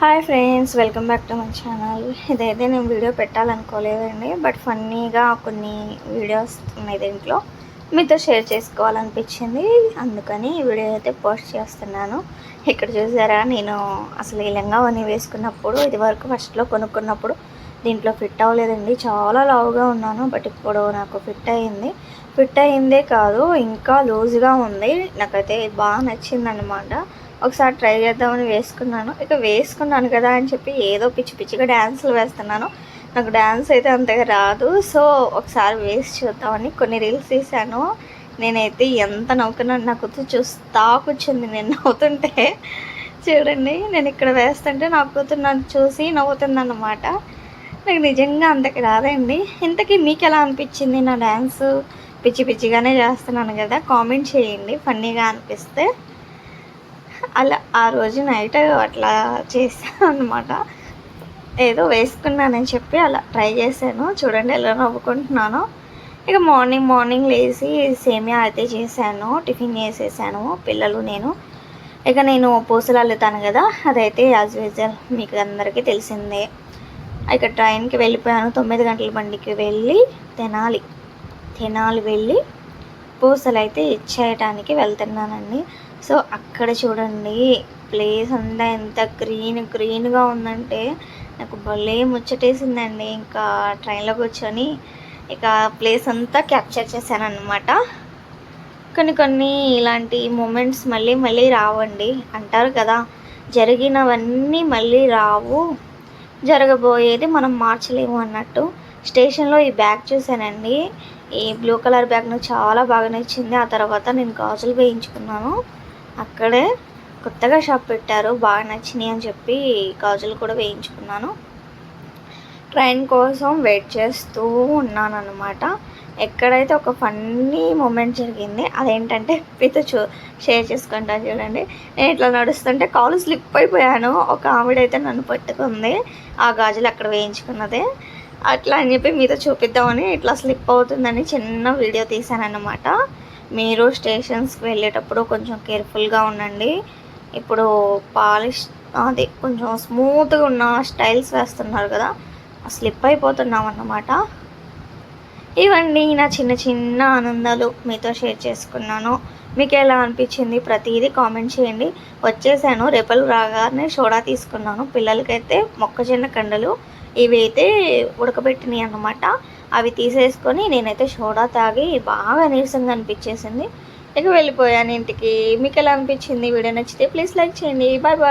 Hi friends welcome back to my channel. ఇదైతే నేను video పెట్టాలనుకోలేదండి but ఫన్నీగా కొన్ని వీడియోస్ ఉన్నాయి దీంట్లో. మీతో షేర్ చేసుకోవాలనిపించింది అందుకని ఈ వీడియో అయితే పోస్ట్ చేస్తున్నాను. ఇక్కడ చూసారా నేను అసలు ఈ లంగావని వేసుకున్నప్పుడు ఇది వరకు ఫస్ట్లో కొనుక్కున్నప్పుడు దీంట్లో ఫిట్ అవ్వలేదండి. చాలా లావుగా ఉన్నాను బట్ ఇప్పుడు నాకు ఫిట్ అయ్యింది ఫిట్ అయ్యిందే కాదు ఇంకా లూజ్గా ఉంది. నాకైతే బాగా నచ్చిందనమాట ఒకసారి ట్రై చేద్దామని వేసుకున్నాను. ఇక వేసుకున్నాను కదా అని చెప్పి ఏదో పిచ్చి పిచ్చిగా డ్యాన్సులు వేస్తున్నాను. నాకు డ్యాన్స్ అయితే అంతగా రాదు. సో ఒకసారి వేసి చూద్దామని కొన్ని రీల్స్ తీశాను. నేనైతే ఎంత నవ్వుకున్నాను నాకు చూస్తా కూర్చుంది. నేను నవ్వుతుంటే చూడండి నేను ఇక్కడ వేస్తుంటే నవ్వుతున్నాను చూసి నవ్వుతుందన్నమాట. నాకు నిజంగా అంతకి రాదండి. ఇంతకీ మీకు ఎలా అనిపించింది నా డ్యాన్స్ పిచ్చి పిచ్చిగానే చేస్తున్నాను కదా కామెంట్ చేయండి ఫన్నీగా అనిపిస్తే. అలా ఆ రోజు నైట్ అట్లా చేశాను అనమాట ఏదో వేసుకున్నానని చెప్పి అలా ట్రై చేశాను. చూడండి ఎలా నవ్వుకుంటున్నాను. ఇక మార్నింగ్ మార్నింగ్ లేచి సేమియా అయితే చేశాను టిఫిన్ చేసేసాను పిల్లలు నేను. ఇక నేను పూసలు అల్లుతాను కదా అదైతే యాజ్ యూజువల్ మీకు అందరికీ తెలిసిందే. ఇక ట్రైన్కి వెళ్ళిపోయాను. తొమ్మిది గంటల బండికి వెళ్ళి తినాలి. తినాలి వెళ్ళి పూసలు అయితే ఇచ్చేయటానికి వెళ్తున్నానండి. సో అక్కడ చూడండి. ప్లేస్ అంతా ఎంత గ్రీన్ గ్రీన్గా ఉందంటే నాకు భలే ముచ్చటేసిందండి. ఇంకా ట్రైన్లో కూర్చొని ఇక ప్లేస్ అంతా క్యాప్చర్ చేశాను అనమాట కొన్ని కొన్ని ఇలాంటి మూమెంట్స్ మళ్ళీ మళ్ళీ రావండి. అంటారు కదా జరిగినవన్నీ మళ్ళీ రావు. జరగబోయేది మనం మార్చలేము అన్నట్టు. స్టేషన్లో ఈ బ్యాగ్ చూశానండి. ఈ బ్లూ కలర్ బ్యాగ్ నాకు చాలా బాగా నచ్చింది. ఆ తర్వాత నేను గాజులు వేయించుకున్నాను. అక్కడే కొత్తగా షాప్ పెట్టారు. బాగా నచ్చినాయి అని చెప్పి గాజులు కూడా వేయించుకున్నాను. ట్రైన్ కోసం వెయిట్ చేస్తూ ఉన్నాను అనమాట ఎక్కడైతే ఒక ఫన్నీ మూమెంట్ జరిగింది అదేంటంటే మీతో చూ షేర్ చేసుకుంటాను చూడండి. నేను ఇట్లా నడుస్తుంటే కాలు స్లిప్ అయిపోయాను. ఒక ఆవిడైతే నన్ను పట్టుకుంది. ఆ గాజులు అక్కడ వేయించుకున్నదే. అట్లా అని చెప్పి మీతో చూపిద్దామని ఇట్లా స్లిప్ అవుతుందని చిన్న వీడియో తీశానన్నమాట. మీరు స్టేషన్స్కి వెళ్ళేటప్పుడు కొంచెం కేర్ఫుల్గా ఉండండి. ఇప్పుడు పాలిష్ అది కొంచెం స్మూత్గా ఉన్న స్టైల్స్ వేస్తున్నారు కదా స్లిప్ అయిపోతున్నాం అన్నమాట ఇవన్నీ నా చిన్న చిన్న ఆనందాలు మీతో షేర్ చేసుకున్నాను. మీకు ఎలా అనిపించింది ప్రతిదీ కామెంట్ చేయండి. వచ్చేసాను రేపలు రాగానే సోడా తీసుకున్నాను. పిల్లలకైతే మొక్కజొన్న కండలు ఇవి అయితే ఉడకబెట్టినాయి అన్నమాట. అవి తీసేసుకొని నేనైతే సోడా తాగి బాగా నీరసంగా అనిపించేసింది. ఇక వెళ్ళిపోయాను ఇంటికి. మీకు ఎలా అనిపించింది? వీడియో నచ్చితే ప్లీజ్ లైక్ చేయండి. Bye bye.